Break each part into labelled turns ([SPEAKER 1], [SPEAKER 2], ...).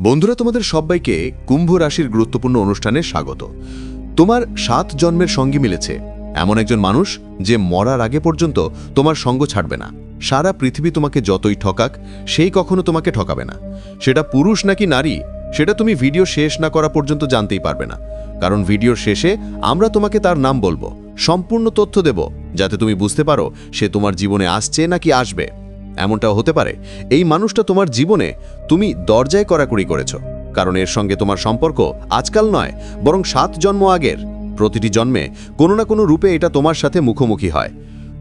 [SPEAKER 1] বন্ধুরা, তোমাদের সবাইকে কুম্ভ রাশির গুরুত্বপূর্ণ অনুষ্ঠানে স্বাগত। তোমার সাত জন্মের সঙ্গী মিলেছে। এমন একজন মানুষ যে মরার আগে পর্যন্ত তোমার সঙ্গ ছাড়বে না। সারা পৃথিবী তোমাকে যতই ঠকাক, সেই কখনো তোমাকে ঠকাবে না। সেটা পুরুষ নাকি নারী, সেটা তুমি ভিডিও শেষ না করা পর্যন্ত জানতেই পারবে না। কারণ ভিডিওর শেষে আমরা তোমাকে তার নাম বলব। সম্পূর্ণ তথ্য দেব, যাতে তুমি বুঝতে পারো সে তোমার জীবনে আসছে নাকি আসবে। এমনটাও হতে পারে। এই মানুষটা তোমার জীবনে তুমি দরজায় কড়াকড়ি করেছ। কারণ এর সঙ্গে তোমার সম্পর্ক আজকাল নয়, বরং সাত জন্ম আগের। প্রতিটি জন্মে কোনো না কোনো রূপে এটা তোমার সাথে মুখোমুখি হয়।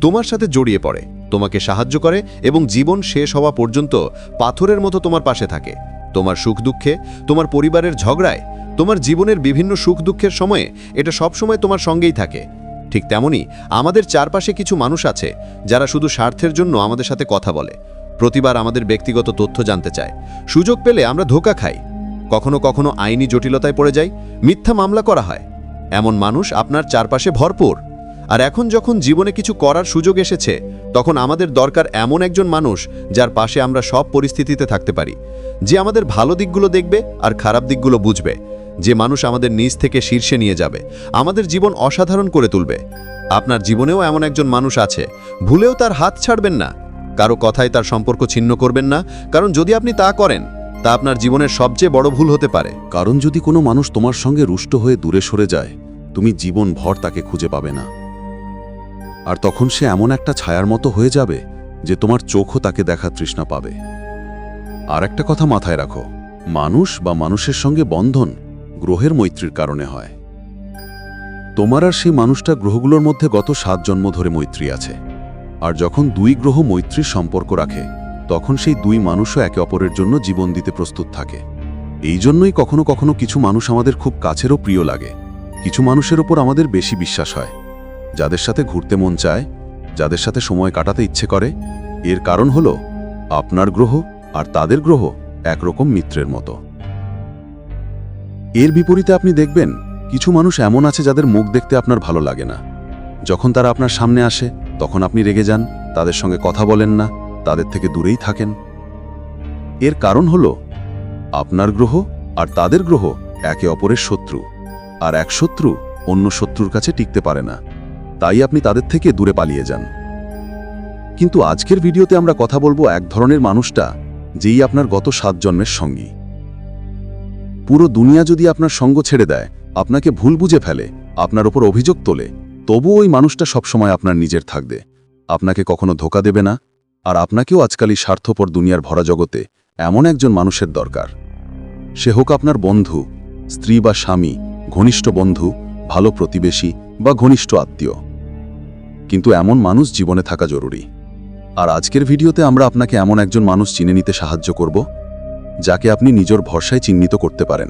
[SPEAKER 1] তোমার সাথে জড়িয়ে পড়ে, তোমাকে সাহায্য করে এবং জীবন শেষ হওয়া পর্যন্ত পাথরের মতো তোমার পাশে থাকে। তোমার সুখ দুঃখে, তোমার পরিবারের ঝগড়ায়, তোমার জীবনের বিভিন্ন সুখ দুঃখের সময়ে এটা সবসময় তোমার সঙ্গেই থাকে। ঠিক তেমনি আমাদের চারপাশে কিছু মানুষ আছে যারা শুধু স্বার্থের জন্য আমাদের সাথে কথা বলে। প্রতিবার আমাদের ব্যক্তিগত তথ্য জানতে চায়। সুযোগ পেলে আমরা ধোকা খাই। কখনো কখনো আইনি জটিলতায় পড়ে যাই। মিথ্যা মামলা করা হয়। এমন মানুষ আপনার চারপাশে ভরপুর। আর এখন যখন জীবনে কিছু করার সুযোগ এসেছে, তখন আমাদের দরকার এমন একজন মানুষ যার পাশে আমরা সব পরিস্থিতিতে থাকতে পারি। যে আমাদের ভালো দিকগুলো দেখবে আর খারাপ দিকগুলো বুঝবে। যে মানুষ আমাদের নিজ থেকে শীর্ষে নিয়ে যাবে, আমাদের জীবন অসাধারণ করে তুলবে। আপনার জীবনেও এমন একজন মানুষ আছে, ভুলেও তার হাত ছাড়বেন না। কারও কথায় তার সম্পর্ক ছিন্ন করবেন না, কারণ যদি আপনি তা করেন, তা আপনার জীবনের সবচেয়ে বড় ভুল হতে পারে।
[SPEAKER 2] কারণ যদি কোনো মানুষ তোমার সঙ্গে রুষ্ট হয়ে দূরে সরে যায়, তুমি জীবন ভর তাকে খুঁজে পাবে না। আর তখন সে এমন একটা ছায়ার মতো হয়ে যাবে, যে তোমার চোখও তাকে দেখা তৃষ্ণা পাবে। আর একটা কথা মাথায় রাখো, মানুষ বা মানুষের সঙ্গে বন্ধন গ্রহের মৈত্রীর কারণে হয়। তোমার আর সেই মানুষটা গ্রহগুলোর মধ্যে গত সাত জন্ম ধরে মৈত্রী আছে। আর যখন দুই গ্রহ মৈত্রীর সম্পর্ক রাখে, তখন সেই দুই মানুষও একে অপরের জন্য জীবন দিতে প্রস্তুত থাকে। এই জন্যই কখনো কখনো কিছু মানুষ আমাদের খুব কাছেরও প্রিয় লাগে। কিছু মানুষের ওপর আমাদের বেশি বিশ্বাস হয়। যাদের সাথে ঘুরতে মন চায়, যাদের সাথে সময় কাটাতে ইচ্ছে করে, এর কারণ হলো, আপনার গ্রহ আর তাদের গ্রহ একরকম মিত্রের মতো। এর বিপরীতে আপনি দেখবেন, কিছু মানুষ এমন আছে যাদের মুখ দেখতে আপনার ভালো লাগে না। যখন তারা আপনার সামনে আসে, তখন আপনি রেগে যান, তাদের সঙ্গে কথা বলেন না, তাদের থেকে দূরেই থাকেন। এর কারণ হল, আপনার গ্রহ আর তাদের গ্রহ একে অপরের শত্রু, আর এক শত্রু অন্য শত্রুর কাছে টিকতে পারে না। তাই আপনি তাদের থেকে দূরে পালিয়ে যান। কিন্তু আজকের ভিডিওতে আমরা কথা বলব এক ধরনের মানুষটা, যেই আপনার গত সাত জন্মের সঙ্গী। পুরো দুনিয়া যদি আপনার সঙ্গ ছেড়ে দেয়, আপনাকে ভুল বুঝে ফেলে, আপনার ওপর অভিযোগ তোলে তবু ওই মানুষটা সবসময় আপনার নিজের থাকবে। আপনাকে কখনো ধোকা দেবে না, আর আপনাকেও আজকালই স্বার্থপর দুনিয়ার ভরা জগতে এমন একজন মানুষের দরকার। সে হোক আপনার বন্ধু, স্ত্রী বা স্বামী, ঘনিষ্ঠ বন্ধু, ভালো প্রতিবেশী বা ঘনিষ্ঠ আত্মীয়। কিন্তু এমন মানুষ জীবনে থাকা জরুরি। আর আজকের ভিডিওতে আমরা আপনাকে এমন একজন মানুষ চিনে নিতে সাহায্য করব যাকে আপনি নিজের ভরসায় চিহ্নিত করতে পারেন।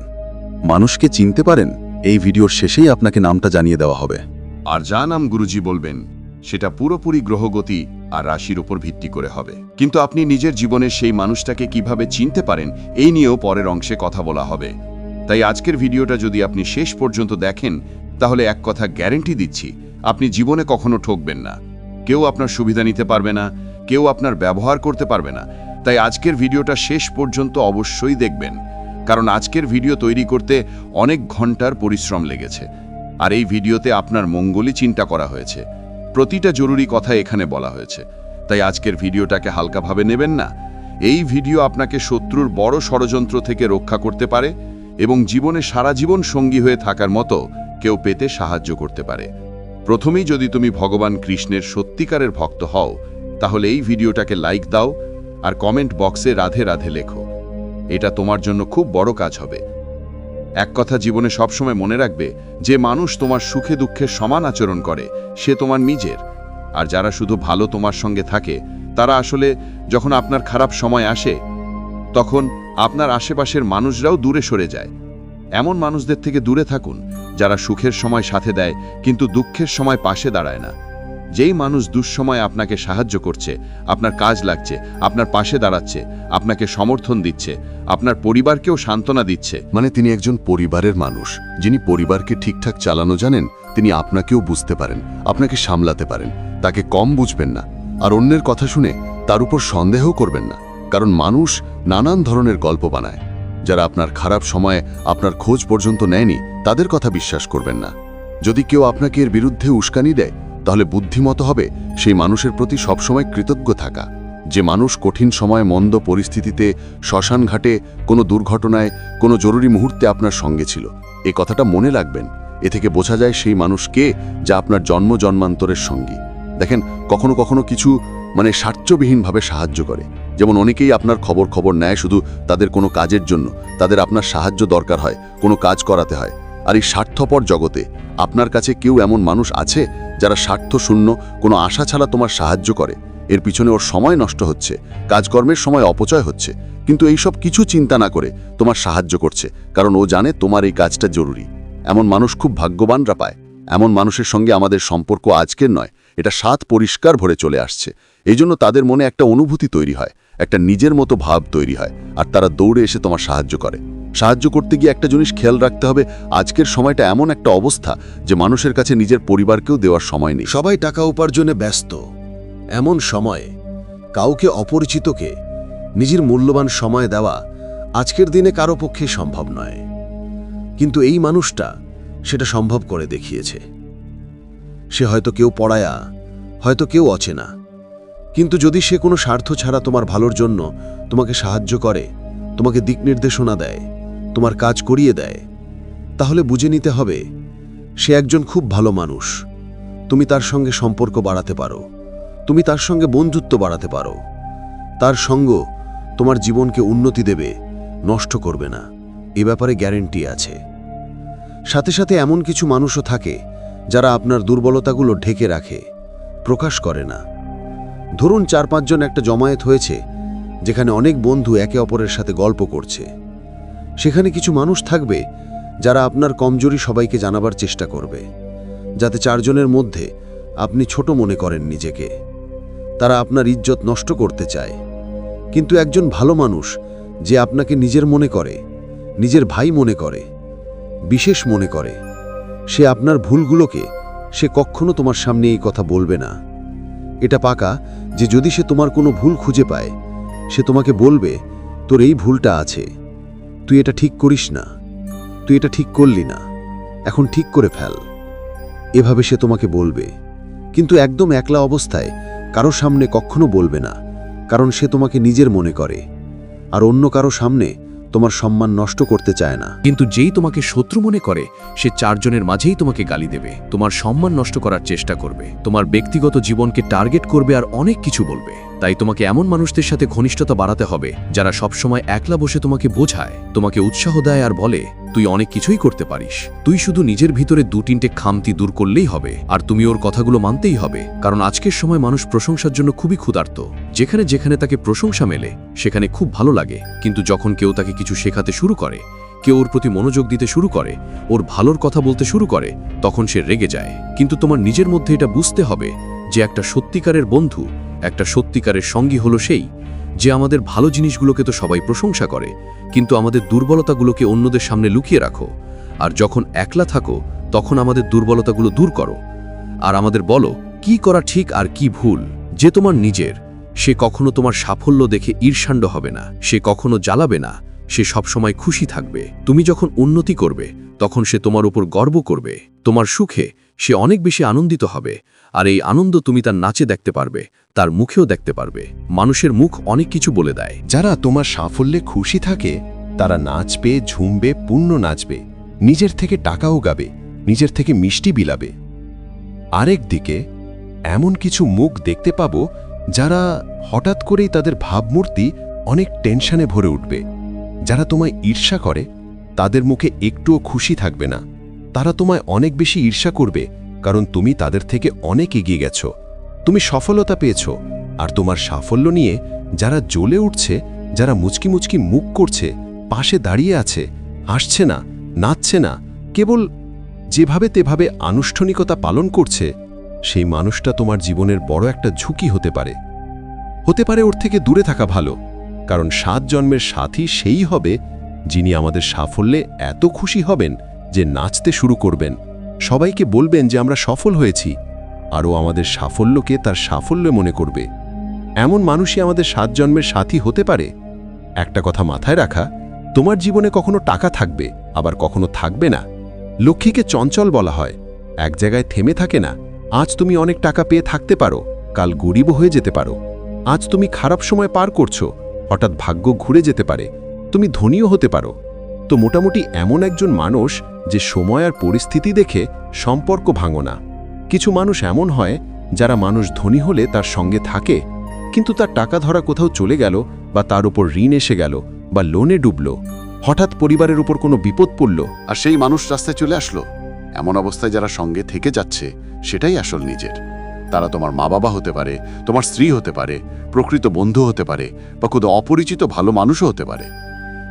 [SPEAKER 2] মানুষকে চিনতে পারেন, এই ভিডিওর শেষেই আপনাকে নামটা জানিয়ে দেওয়া হবে।
[SPEAKER 3] আর যা নাম গুরুজি বলবেন, সেটা পুরোপুরি গ্রহগতি আর রাশির উপর ভিত্তি করে হবে। কিন্তু আপনি নিজের জীবনের সেই মানুষটাকে কীভাবে চিনতে পারেন, এই নিয়েও পরের অংশে কথা বলা হবে। তাই আজকের ভিডিওটা যদি আপনি শেষ পর্যন্ত দেখেন, তাহলে এক কথা গ্যারেন্টি দিচ্ছি, আপনি জীবনে কখনো ঠকবেন না। কেউ আপনার সুবিধা নিতে পারবে না, কেউ আপনার ব্যবহার করতে পারবে না তাই আজকের ভিডিওটা শেষ পর্যন্ত অবশ্যই দেখবেন, কারণ আজকের ভিডিও তৈরি করতে অনেক ঘণ্টার পরিশ্রম লেগেছে, আর এই ভিডিওতে আপনার মঙ্গলই চিন্তা করা হয়েছে। প্রতিটা জরুরি কথা এখানে বলা হয়েছে, তাই আজকের ভিডিওটাকে হালকাভাবে নেবেন না। এই ভিডিও আপনাকে শত্রুর বড় ষড়যন্ত্র থেকে রক্ষা করতে পারে এবং জীবনে সারা জীবন সঙ্গী হয়ে থাকার মতো কেউ পেতে সাহায্য করতে পারে। প্রথমেই যদি তুমি ভগবান কৃষ্ণের সত্যিকারের ভক্ত হও, তাহলে এই ভিডিওটাকে লাইক দাও আর কমেন্ট বক্সে রাধে রাধে লেখো। এটা তোমার জন্য খুব বড় কাজ হবে। এক কথা জীবনে সবসময় মনে রাখবে, যে মানুষ তোমার সুখে দুঃখের সমান আচরণ করে, সে তোমার নিজের। আর যারা শুধু ভালো তোমার সঙ্গে থাকে, তারা আসলে যখন আপনার খারাপ সময় আসে, তখন আপনার আশেপাশের মানুষরাও দূরে সরে যায়। এমন মানুষদের থেকে দূরে থাকুন, যারা সুখের সময় সাথে দেয়, কিন্তু দুঃখের সময় পাশে দাঁড়ায় না। যেই মানুষ দুঃসময় আপনাকে সাহায্য করছে, আপনার কাজ লাগছে, আপনার পাশে দাঁড়াচ্ছে, আপনাকে সমর্থন দিচ্ছে, আপনার পরিবারকেও সান্ত্বনা দিচ্ছে।
[SPEAKER 1] মানে তিনি একজন পরিবারের মানুষ, যিনি পরিবারকে ঠিকঠাক চালানো জানেন, তিনি আপনাকেও বুঝতে পারেন, আপনাকে সামলাতে পারেন, তাকে কম বুঝবেন না। আর অন্যের কথা শুনে তার উপর সন্দেহ করবেন না, কারণ মানুষ নানান ধরনের গল্প বানায়।
[SPEAKER 2] যারা আপনার খারাপ সময়ে আপনার খোঁজ পর্যন্ত নেয়নি, তাদের কথা বিশ্বাস করবেন না। যদি কেউ আপনাকে এর বিরুদ্ধে উস্কানি দেয় তাহলে বুদ্ধিমত হবে সেই মানুষের প্রতি সবসময় কৃতজ্ঞ থাকা। যে মানুষ কঠিন সময় মন্দ পরিস্থিতিতে শ্মশান ঘাটে কোনো দুর্ঘটনায় কোনো জরুরি মুহূর্তে আপনার সঙ্গে ছিল, এ কথাটা মনে রাখবেন। এ থেকে বোঝা যায় সেই মানুষ কে যা আপনার জন্ম জন্মান্তরের সঙ্গী। দেখেন, কখনো কখনো কিছু মানে স্বার্থবিহীনভাবে সাহায্য করে। যেমন অনেকেই আপনার খবর খবর নেয় শুধু তাদের কোনো কাজের জন্য, তাদের আপনার সাহায্য দরকার হয়, কোনো কাজ করাতে হয়। আর এই স্বার্থপর জগতে আপনার কাছে কেউ এমন মানুষ আছে যারা স্বার্থশূন্য কোনো আশা ছাড়া তোমার সাহায্য করে। এর পিছনে ওর সময় নষ্ট হচ্ছে, কাজকর্মের সময় অপচয় হচ্ছে, কিন্তু এইসব কিছু চিন্তা না করে তোমার সাহায্য করছে, কারণ ও জানে তোমার এই কাজটা জরুরি। এমন মানুষ খুব ভাগ্যবানরা পায়। এমন মানুষের সঙ্গে আমাদের সম্পর্ক আজকের নয়, এটা সাত পরিষ্কার ভরে চলে আসছে। এই জন্য তাদের মনে একটা অনুভূতি তৈরি হয়, একটা নিজের মতো ভাব তৈরি হয়, আর তারা দৌড়ে এসে তোমার সাহায্য করে। সাহায্য করতে গিয়ে একটা জিনিস খেয়াল রাখতে হবে, আজকের সময়টা এমন একটা অবস্থা যে মানুষের কাছে নিজের পরিবারকেও দেওয়ার সময় নেই।
[SPEAKER 1] সবাই টাকা উপার্জনে ব্যস্ত। এমন সময়ে কাউকে অপরিচিতকে নিজের মূল্যবান সময় দেওয়া আজকের দিনে কারও পক্ষে সম্ভব নয়। কিন্তু এই মানুষটা সেটা সম্ভব করে দেখিয়েছে। সে হয়তো কেউ পড়ায়া, হয়তো কেউ অচেনা। কিন্তু যদি সে কোনো স্বার্থ ছাড়া তোমার ভালোর জন্য তোমাকে সাহায্য করে, তোমাকে দিক নির্দেশনা দেয় তোমার কাজ করিয়ে দেয়। তাহলে বুঝে নিতে হবে, সে একজন খুব ভালো মানুষ। তুমি তার সঙ্গে সম্পর্ক বাড়াতে পারো। তুমি তার সঙ্গে বন্ধুত্ব বাড়াতে পারো। তার সঙ্গ তোমার জীবনকে উন্নতি দেবে, নষ্ট করবে না। এ ব্যাপারে গ্যারেন্টি আছে। সাথে সাথে এমন কিছু মানুষও থাকে, যারা আপনার দুর্বলতাগুলো ঢেকে রাখে, প্রকাশ করে না। ধরুন চার পাঁচজন একটা জমায়েত হয়েছে, যেখানে অনেক বন্ধু একে অপরের সাথে গল্প করছে। সেখানে কিছু মানুষ থাকবে যারা আপনার কমজোরি সবাইকে জানাবার চেষ্টা করবে, যাতে চারজনের মধ্যে আপনি ছোট মনে করেন নিজেকে। তারা আপনার ইজ্জত নষ্ট করতে চায়। কিন্তু একজন ভালো মানুষ যে আপনাকে নিজের মনে করে, নিজের ভাই মনে করে, বিশেষ মনে করে, সে আপনার ভুলগুলোকে সে কখনো তোমার সামনে এই কথা বলবে না। এটা পাকা যে যদি সে তোমার কোনো ভুল খুঁজে পায়, সে তোমাকে বলবে, তোর এই ভুলটা আছে। তুই এটা ঠিক করিস না। তুই এটা ঠিক করলি না। এখন ঠিক করে ফেল। এভাবে সে তোমাকে বলবে। কিন্তু একদম একলা অবস্থায় কারও সামনে কখনো বলবে না, কারণ সে তোমাকে নিজের মনে করে। আর অন্য কারও সামনে তোমার সম্মান নষ্ট করতে চায় না।
[SPEAKER 3] কিন্তু যেই তোমাকে শত্রু মনে করে, সে চারজনের মাঝেই তোমাকে গালি দেবে। তোমার সম্মান নষ্ট করার চেষ্টা করবে। তোমার ব্যক্তিগত জীবনকে টার্গেট করবে আর অনেক কিছু বলবে। তাই তোমাকে এমন মানুষদের সাথে ঘনিষ্ঠতা বাড়াতে হবে, যারা সবসময় একলা বসে তোমাকে বোঝায়, তোমাকে উৎসাহ দেয় আর বলে তুই অনেক কিছুই করতে পারিস। তুই শুধু নিজের ভিতরে দু তিনটে খামতি দূর করলেই হবে, আর তুমি ওর কথাগুলো মানতেই হবে, কারণ আজকের সময় মানুষ প্রশংসার জন্য খুবই ক্ষুধার্ত। যেখানে যেখানে তাকে প্রশংসা মেলে, সেখানে খুব ভালো লাগে, কিন্তু যখন কেউ তাকে কিছু শেখাতে শুরু করে, কেউ ওর প্রতি মনোযোগ দিতে শুরু করে, ওর ভালোর কথা বলতে শুরু করে, তখন সে রেগে যায়। কিন্তু তোমার নিজের মধ্যে এটা বুঝতে হবে যে একটা সত্যিকারের বন্ধু, একটা সত্যিকারের সঙ্গী হলো সেই যে আমাদের ভালো জিনিসগুলোকে তো সবাই প্রশংসা করে, কিন্তু আমাদের দুর্বলতাগুলোকে অন্যদের সামনে লুকিয়ে রাখো। আর যখন একলা থাকো, তখন আমাদের দুর্বলতাগুলো দূর করো। আর আমাদের বলো, কি করা ঠিক আর কি ভুল? যে তোমার নিজের, সে কখনো তোমার সাফল্য দেখে ঈর্ষাণ্ড হবে না, সে কখনো জ্বালাবে না, সে সবসময় খুশি থাকবে। তুমি যখন উন্নতি করবে, তখন সে তোমার উপর গর্ব করবে। তোমার সুখে সে অনেক বেশি আনন্দিত হবে, আর এই আনন্দ তুমি তার নাচে দেখতে পারবে, তার মুখেও দেখতে পারবে। মানুষের মুখ অনেক কিছু বলে দেয়।
[SPEAKER 4] যারা তোমার সাফল্যে খুশি থাকে, তারা নাচবে, ঝুমবে, পূর্ণ নাচবে, নিজের থেকে টাকাও গাবে, নিজের থেকে মিষ্টি বিলাবে। আরেক দিকে, এমন কিছু মুখ দেখতে পাবো, যারা হঠাৎ করেই তাদের ভাবমূর্তি অনেক টেনশনে ভরে উঠবে। যারা তোমায় ঈর্ষা করে, তাদের মুখে একটুও খুশি থাকবে না। তারা তোমায় অনেক বেশি ঈর্ষা করবে, কারণ তুমি তাদের থেকে অনেক এগিয়ে গেছ। তুমি সফলতা পেয়েছ, আর তোমার সাফল্য নিয়ে যারা জ্বলে উঠছে, যারা মুচকি মুচকি মুখ করছে, পাশে দাঁড়িয়ে আছে, হাসছে না, নাচছে না, কেবল যেভাবে তেভাবে আনুষ্ঠানিকতা পালন করছে, সেই মানুষটা তোমার জীবনের বড় একটা ঝুঁকি হতে পারে। হতে পারে ওর থেকে দূরে থাকা ভালো, কারণ সাত জন্মের সাথী সেই হবে যিনি আমাদের সাফল্যে এত খুশি হবেন যে নাচতে শুরু করবেন, সবাইকে বলবেন যে আমরা সফল হয়েছি, আরও আমাদের সাফল্যকে তার সাফল্য মনে করবে। এমন মানুষই আমাদের সাত জন্মের সাথী হতে পারে। একটা কথা মাথায় রাখা, তোমার জীবনে কখনো টাকা থাকবে, আবার কখনো থাকবে না। লক্ষ্মীকে চঞ্চল বলা হয়, এক জায়গায় থেমে থাকে না, আজ তুমি অনেক টাকা পেয়ে থাকতে পারো, কাল গরিবও হয়ে যেতে পারো। আজ তুমি খারাপ সময় পার করছ, হঠাৎ ভাগ্য ঘুরে যেতে পারে, তুমি ধনীও হতে পারো। তো মোটামুটি এমন একজন মানুষ যে সময় আর পরিস্থিতি দেখে সম্পর্ক ভাঙো না। কিছু মানুষ এমন হয় যারা মানুষ ধনী হলে তার সঙ্গে থাকে, কিন্তু তার টাকা ধরা কোথাও চলে গেল বা তার উপর ঋণ এসে গেল বা লোনে ডুবল। হঠাৎ পরিবারের উপর কোনো বিপদ পড়ল
[SPEAKER 2] আর সেই মানুষ রাস্তায় চলে আসলো। এমন অবস্থায় যারা সঙ্গে থেকে যাচ্ছে, সেটাই আসল নিজের। তারা তোমার মা বাবা হতে পারে, তোমার স্ত্রী হতে পারে, প্রকৃত বন্ধু হতে পারে, বা কোনো অপরিচিত ভালো মানুষও হতে পারে।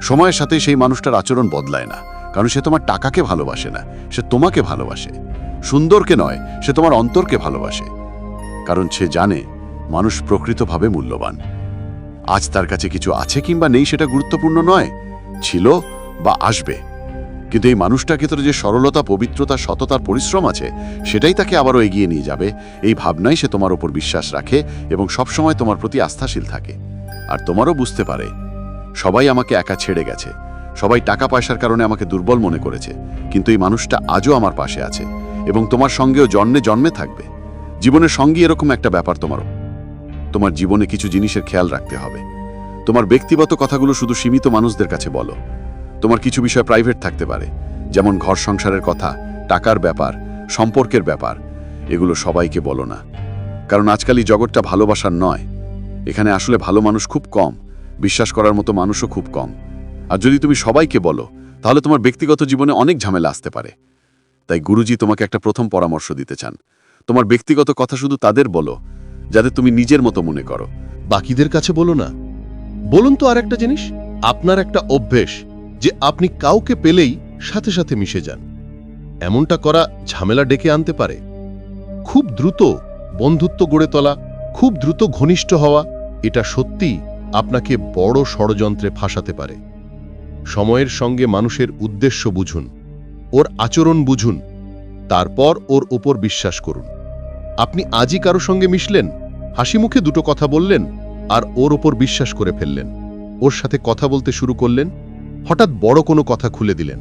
[SPEAKER 2] সময়ের সাথে সেই মানুষটার আচরণ বদলায় না, কারণ সে তোমার টাকাকে ভালোবাসে না, সে তোমাকে ভালোবাসে। সুন্দরকে নয়, সে তোমার অন্তরকে ভালোবাসে। কারণ সে জানে মানুষ প্রকৃতভাবে মূল্যবান। আজ তার কাছে কিছু আছে কিংবা নেই সেটা গুরুত্বপূর্ণ নয়, ছিল বা আসবে। কিন্তু এই মানুষটার ক্ষেত্রে যে সরলতা, পবিত্রতা, সততার পরিশ্রম আছে, সেটাই তাকে আবারও এগিয়ে নিয়ে যাবে। এই ভাবনাই সে তোমার উপর বিশ্বাস রাখে এবং সবসময় তোমার প্রতি আস্থাশীল থাকে। আর তোমারও বুঝতে পারে সবাই আমাকে একা ছেড়ে গেছে। সবাই টাকা পয়সার কারণে আমাকে দুর্বল মনে করেছে। কিন্তু এই মানুষটা আজও আমার পাশে আছে এবং তোমার সঙ্গেও জন্মে জন্মে থাকবে। জীবনের সঙ্গী এরকম একটা ব্যাপার তোমারও তোমার জীবনে কিছু জিনিসের খেয়াল রাখতে হবে। তোমার ব্যক্তিগত কথাগুলো শুধু সীমিত মানুষদের কাছে বলো। তোমার কিছু বিষয় প্রাইভেট থাকতে পারে, যেমন ঘর সংসারের কথা, টাকার ব্যাপার, সম্পর্কের ব্যাপার, এগুলো সবাইকে বলো না। কারণ আজকাল এই জগৎটা ভালোবাসার নয়। এখানে আসলে ভালো মানুষ খুব কম। বিশ্বাস করার মতো মানুষও খুব কম। আর যদি তুমি সবাইকে বলো, তাহলে তোমার ব্যক্তিগত জীবনে অনেক ঝামেলা আসতে পারে। তাই গুরুজি তোমাকে একটা প্রথম পরামর্শ দিতে চান। তোমার ব্যক্তিগত কথা শুধু তাদের বলো, যাতে তুমি নিজের মতো মনে করো।
[SPEAKER 3] বাকিদের কাছে বলো না। বলুন তো আর একটা জিনিস, আপনার একটা অভ্যেস যে আপনি কাউকে পেলেই সাথে সাথে মিশে যান। এমনটা করা ঝামেলা ডেকে আনতে পারে। খুব দ্রুত বন্ধুত্ব গড়ে তোলা, খুব দ্রুত ঘনিষ্ঠ হওয়া, এটা সত্যি আপনাকে বড় ষড়যন্ত্রে ফাঁসাতে পারে। সময়ের সঙ্গে মানুষের উদ্দেশ্য বুঝুন, ওর আচরণ বুঝুন, তারপর ওর উপর বিশ্বাস করুন। আপনি আজই কারও সঙ্গে মিশলেন, হাসি মুখে দুটো কথা বললেন, আর ওর ওপর বিশ্বাস করে ফেললেন। ওর সাথে কথা বলতে শুরু করলেন, হঠাৎ বড় কোনো কথা খুলে দিলেন।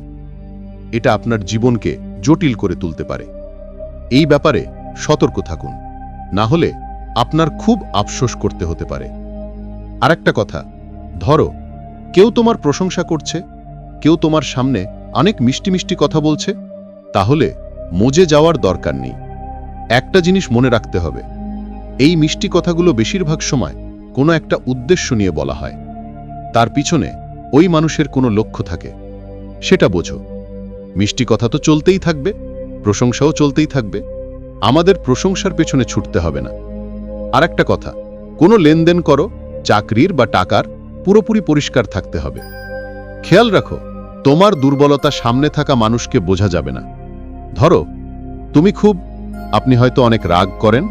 [SPEAKER 3] এটা আপনার জীবনকে জটিল করে তুলতে পারে। এই ব্যাপারে সতর্ক থাকুন, না হলে আপনার খুব আফসোস করতে হতে পারে। আরেকটা কথা, ধরো, কেউ তোমার প্রশংসা করছে, কেউ তোমার সামনে অনেক মিষ্টি মিষ্টি কথা বলছে, তাহলে মজে যাওয়ার দরকার নেই। একটা জিনিস মনে রাখতে হবে, এই মিষ্টি কথাগুলো বেশিরভাগ সময় কোনো একটা উদ্দেশ্য নিয়ে বলা হয়। তার পিছনে ওই মানুষের কোনো লক্ষ্য থাকে, সেটা বোঝো। মিষ্টি কথা তো চলতেই থাকবে, প্রশংসাও চলতেই থাকবে, আমাদের প্রশংসার পেছনে ছুটতে হবে না। আর একটা কথা, কোনো লেনদেন করো চাকরির বা টাকার পুরোপুরি পরিষ্কার থাকতে হবে। খেয়াল রাখো, তোমার দুর্বলতা সামনে থাকা মানুষকে বোঝা যাবে না। ধরো, তুমি খুব, আপনি হয়তো অনেক রাগ করেন,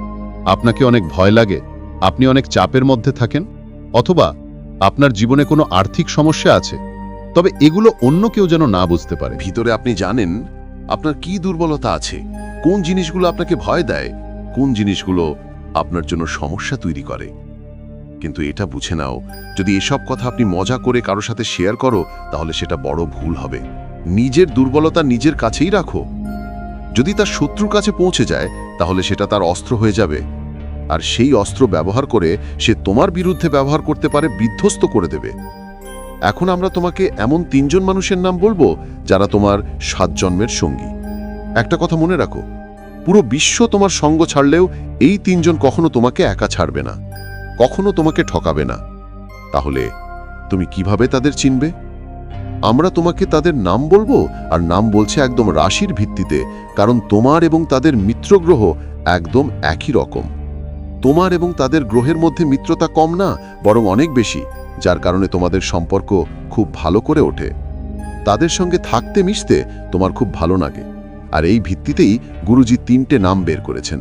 [SPEAKER 3] আপনাকে অনেক ভয় লাগে, আপনি অনেক চাপের মধ্যে থাকেন, অথবা আপনার জীবনে কোনো আর্থিক সমস্যা আছে, তবে এগুলো অন্য কেউ যেন না বুঝতে পারে।
[SPEAKER 5] ভিতরে আপনি জানেন আপনার কি দুর্বলতা আছে, কোন জিনিসগুলো আপনাকে ভয় দেয়, কোন জিনিসগুলো আপনার জন্য সমস্যা তৈরি করে। কিন্তু এটা বুঝে নাও, যদি এসব কথা আপনি মজা করে কারও সাথে শেয়ার করো, তাহলে সেটা বড় ভুল হবে। নিজের দুর্বলতা নিজের কাছেই রাখো। যদি তার শত্রুর কাছে পৌঁছে যায়, তাহলে সেটা তার অস্ত্র হয়ে যাবে। আর সেই অস্ত্র ব্যবহার করে সে তোমার বিরুদ্ধে ব্যবহার করতে পারে, বিধ্বস্ত করে দেবে। এখন আমরা তোমাকে এমন তিনজন মানুষের নাম বলব, যারা তোমার সাত জন্মের সঙ্গী। একটা কথা মনে রাখো, পুরো বিশ্ব তোমার সঙ্গ ছাড়লেও এই তিনজন কখনো তোমাকে একা ছাড়বে না। কখনো তোমাকে ঠকাবে না। তাহলে তুমি কীভাবে তাদের চিনবে? আমরা তোমাকে তাদের নাম বলব, আর নাম বলছে একদম রাশির ভিত্তিতে, কারণ তোমার এবং তাদের মিত্রগ্রহ একদম একই রকম। তোমার এবং তাদের গ্রহের মধ্যে মিত্রতা কম না, বরং অনেক বেশি, যার কারণে তোমাদের সম্পর্ক খুব ভালো করে ওঠে। তাদের সঙ্গে থাকতে মিশতে তোমার খুব ভালো লাগে, আর এই ভিত্তিতেই গুরুজি তিনটে নাম বের করেছেন।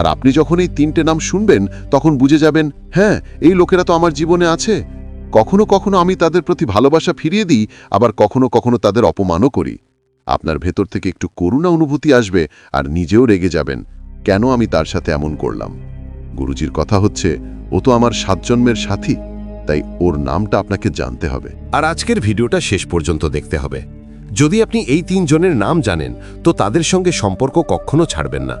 [SPEAKER 5] আর আপনি যখন এই তিনটে নাম শুনবেন, তখন বুঝে যাবেন হ্যাঁ এই লোকেরা তো আমার জীবনে আছে। কখনো কখনো আমি তাদের প্রতি ভালোবাসা ফিরিয়ে দিই, আবার কখনো কখনো তাদের অপমানও করি। আপনার ভেতর থেকে একটু করুণা অনুভূতি আসবে আর নিজেও রেগে যাবেন, কেন আমি তার সাথে এমন করলাম? গুরুজির কথা হচ্ছে, ও তো আমার সাত জন্মের সাথী,
[SPEAKER 6] তাই ওর নামটা আপনাকে জানতে হবে।
[SPEAKER 4] আর আজকের ভিডিওটা শেষ পর্যন্ত দেখতে হবে। যদি আপনি এই তিনজনের নাম জানেন, তো তাদের সঙ্গে সম্পর্ক কখনো ছাড়বেন না।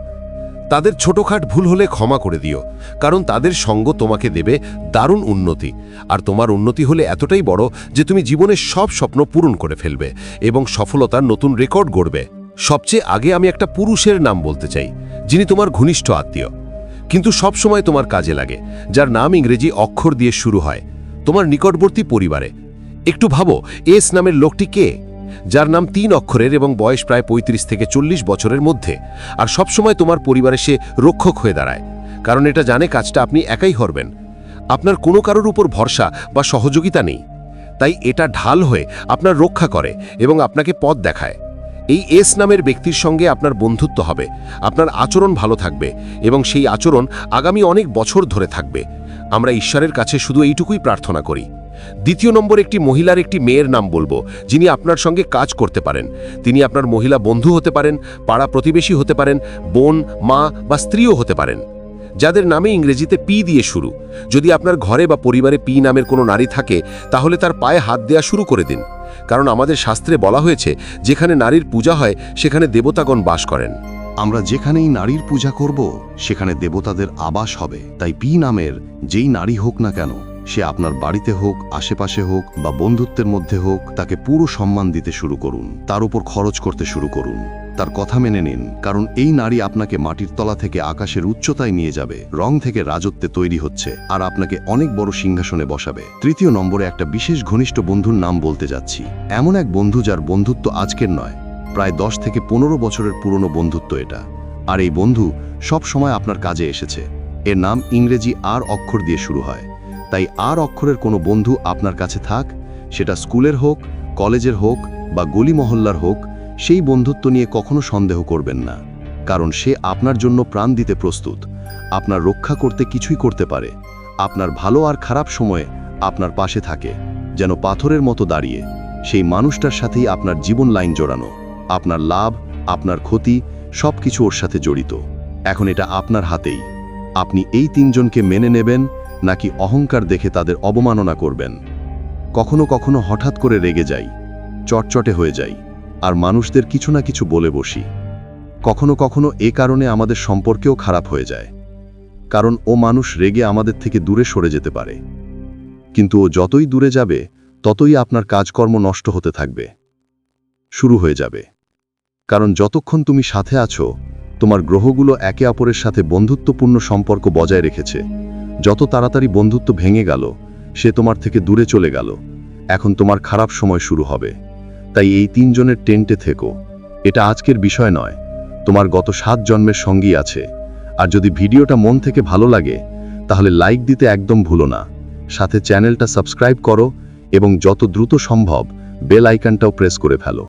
[SPEAKER 4] তাদের ছোটখাট ভুল হলে ক্ষমা করে দিও, কারণ তাদের সঙ্গ তোমাকে দেবে দারুণ উন্নতি। আর তোমার উন্নতি হলে এতটাই বড় যে তুমি জীবনের সব স্বপ্ন পূরণ করে ফেলবে এবং সফলতার নতুন রেকর্ড গড়বে। সবচেয়ে আগে আমি একটা পুরুষের নাম বলতে চাই, যিনি তোমার ঘনিষ্ঠ আত্মীয়। কিন্তু সব সময় তোমার কাজে লাগে, যার নাম ইংরেজি অক্ষর দিয়ে শুরু হয়। তোমার নিকটবর্তী পরিবারে। একটু ভাবো, এস নামের লোকটি কে? যার নাম তিন অক্ষরের এবং বয়স প্রায় ৩৫ থেকে চল্লিশ বছরের মধ্যে। আর সবসময় তোমার পরিবারে সে রক্ষক হয়ে দাঁড়ায়। কারণ এটা জানে কাজটা আপনি একাই হরবেন আপনার কোনো কারোর উপর ভরসা বা সহযোগিতা নেই। তাই এটা ঢাল হয়ে আপনার রক্ষা করে এবং আপনাকে পথ দেখায়। এই এস নামের ব্যক্তির সঙ্গে আপনার বন্ধুত্ব হবে, আপনার আচরণ ভালো থাকবে এবং সেই আচরণ আগামী অনেক বছর ধরে থাকবে। আমরা ঈশ্বরের কাছে শুধু এইটুকুই প্রার্থনা করি। দ্বিতীয় নম্বর একটি মহিলার একটি মেয়ের নাম বলব, যিনি আপনার সঙ্গে কাজ করতে পারেন। তিনি আপনার মহিলা বন্ধু হতে পারেন, পাড়া প্রতিবেশী হতে পারেন, বোন, মা বা স্ত্রীও হতে পারেন। যাদের নামে ইংরেজিতে পি দিয়ে শুরু। যদি আপনার ঘরে বা পরিবারে পি নামের কোনো নারী থাকে, তাহলে তার পায়ে হাত দেওয়া শুরু করে দিন। কারণ আমাদের শাস্ত্রে বলা হয়েছে, যেখানে নারীর পূজা হয়, সেখানে দেবতাগণ বাস করেন।
[SPEAKER 3] আমরা যেখানেই নারীর পূজা করব, সেখানে দেবতাদের আবাস হবে। তাই পি নামের, যেই নারী হোক না কেন সে আপনার বাড়িতে হোক, আশেপাশে হোক বা বন্ধুত্বের মধ্যে হোক, তাকে পুরো সম্মান দিতে শুরু করুন। তার উপর খরচ করতে শুরু করুন। তার কথা মেনে নিন, কারণ এই নারী আপনাকে মাটির তলা থেকে আকাশের উচ্চতায় নিয়ে যাবে, রং থেকে রাজত্বে তৈরি হচ্ছে, আর আপনাকে অনেক বড় সিংহাসনে বসাবে। তৃতীয় নম্বরে একটা বিশেষ ঘনিষ্ঠ বন্ধুর নাম বলতে যাচ্ছি। এমন এক বন্ধু যার বন্ধুত্ব আজকের নয়, প্রায় দশ থেকে পনেরো বছরের পুরনো বন্ধুত্ব এটা। আর এই বন্ধু সব সময় আপনার কাজে এসেছে। এর নাম ইংরেজি আর অক্ষর দিয়ে শুরু হয়। তাই আর অক্ষরের কোনো বন্ধু আপনার কাছে থাক, সেটা স্কুলের হোক, কলেজের হোক বা গলি মহল্লার হোক, সেই বন্ধুত্ব নিয়ে কখনো সন্দেহ করবেন না। কারণ সে আপনার জন্য প্রাণ দিতে প্রস্তুত। আপনার রক্ষা করতে কিছুই করতে পারে। আপনার ভালো আর খারাপ সময়ে আপনার পাশে থাকে, যেন পাথরের মতো দাঁড়িয়ে। সেই মানুষটার সাথেই আপনার জীবন লাইন জোড়ানো। আপনার লাভ, আপনার ক্ষতি সব কিছু ওর সাথে জড়িত। এখন এটা আপনার হাতেই। আপনি এই তিনজনকে মেনে নেবেন নাকি অহংকার দেখে তাদের অবমাননা করবেন। কখনো কখনো হঠাৎ করে রেগে যাই, চটচটে হয়ে যাই, আর মানুষদের কিছু না কিছু বলে বসি। কখনো কখনো এ কারণে আমাদের সম্পর্কেও খারাপ হয়ে যায়, কারণ ও মানুষ রেগে আমাদের থেকে দূরে সরে যেতে পারে। কিন্তু ও যতই দূরে যাবে, ততই আপনার কাজকর্ম নষ্ট হতে থাকবে। শুরু হয়ে যাবে। কারণ যতক্ষণ তুমি সাথে আছো, তোমার গ্রহগুলো একে অপরের সাথে বন্ধুত্বপূর্ণ সম্পর্ক বজায় রেখেছে। যত তাড়াতাড়ি বন্ধুত্ব ভেঙে গেল, সে তোমার থেকে দূরে চলে গেল। এখন তোমার খারাপ সময় শুরু হবে। তাই এই তিনজনের টেন্টে থেকো। এটা আজকের বিষয় নয়। তোমার গত সাত জন্মের সঙ্গী আছে। আর যদি ভিডিওটা মন থেকে ভালো লাগে, তাহলে লাইক দিতে একদম ভুলো না। সাথে চ্যানেলটা সাবস্ক্রাইব করো এবং যত দ্রুত সম্ভব বেল আইকনটাও প্রেস করে ফেলো।